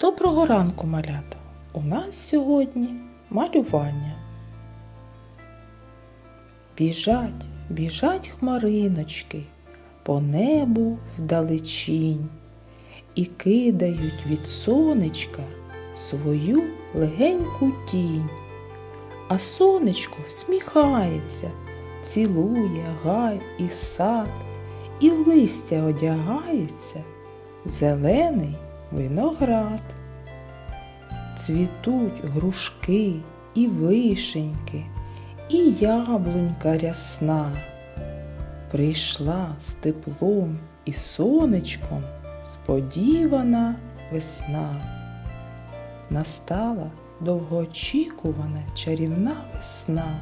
Доброго ранку, малята! У нас сьогодні малювання. Біжать, біжать хмариночки по небу вдалечінь і кидають від сонечка свою легеньку тінь. А сонечко всміхається, цілує гай і сад, і в листя одягається зелений виноград. Цвітуть грушки і вишеньки, і яблунька рясна. Прийшла з теплом і сонечком сподівана весна. Настала довгоочікувана чарівна весна.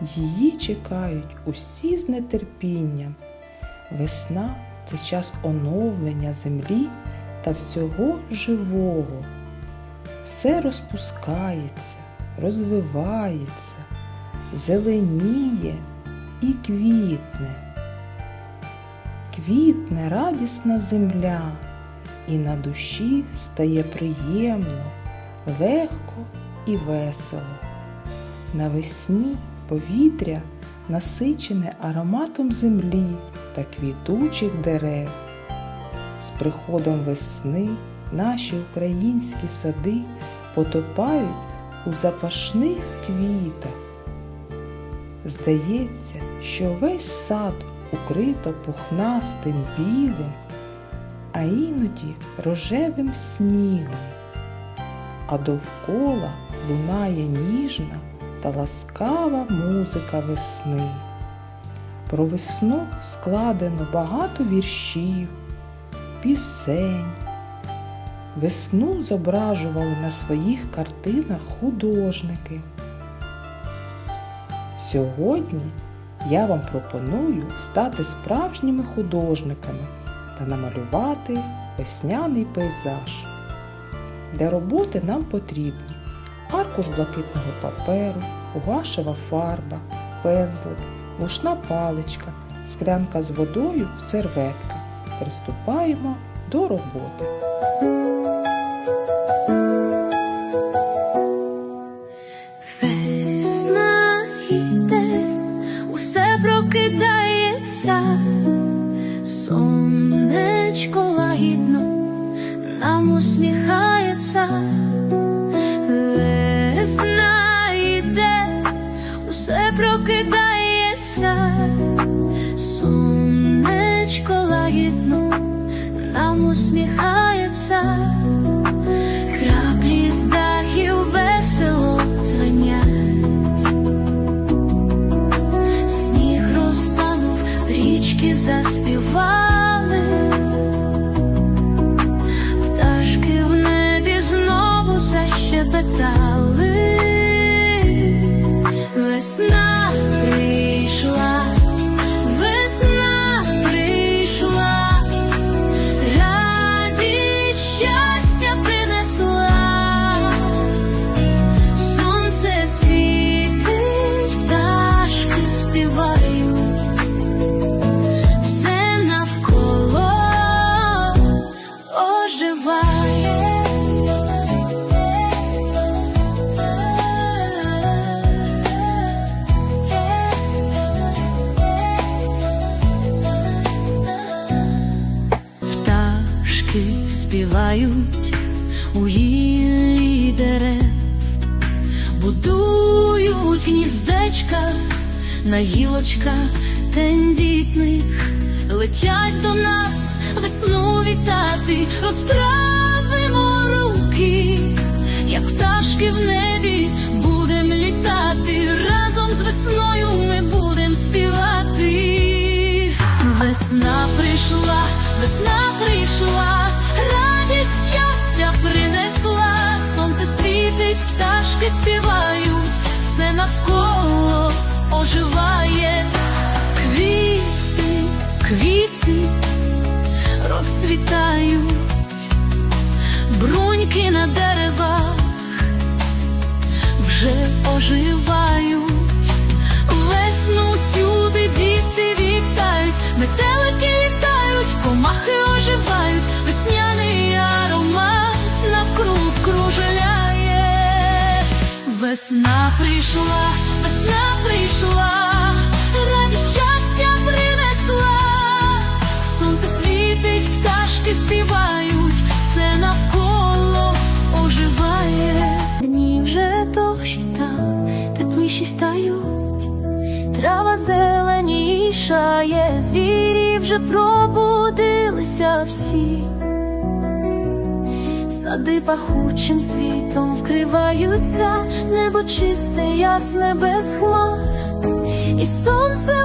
Її чекають усі з нетерпінням. Весна це час оновлення землі та всього живого. Все розпускається, розвивається, зеленіє і квітне. Квітне радісна земля, і на душі стає приємно, легко і весело. Навесні повітря насичене ароматом землі та квітучих дерев. З приходом весни наші українські сади потопають у запашних квітах. Здається, що весь сад укрито пухнастим білим, а іноді рожевим снігом, а довкола лунає ніжна та ласкава музика весни. Про весну складено багато віршів, пісень. Весну зображували на своїх картинах художники. Сьогодні я вам пропоную стати справжніми художниками та намалювати весняний пейзаж. Для роботи нам потрібні аркуш блакитного паперу, гуашева фарба, пензлик, вушна паличка, склянка з водою, серветка. Приступаємо до роботи. Весна йде, усе прокидається, сонечко лагідно нам усміхається. Весна йде, усе прокидається, співають у гіллі дерев, будують гніздечка на гілочках тендітних, летять до нас весну вітати, розправимо руки, як пташки в небі будем літати, разом з весною ми будем співати. Весна прийшла, весна прийшла, радість щастя принесла, сонце світить, пташки співають, все навколо оживає, квіти, квіти розцвітають, бруньки на деревах вже оживають. Весна прийшла, весна прийшла, радість щастя принесла, сонце світить, пташки співають, все навколо оживає. Дні вже дощта, тепліші стають, трава зеленішає, звірі вже пробудилися всі. Сади пахучим цвітом вкриваються, небо чисте, ясне без хмар, і сонце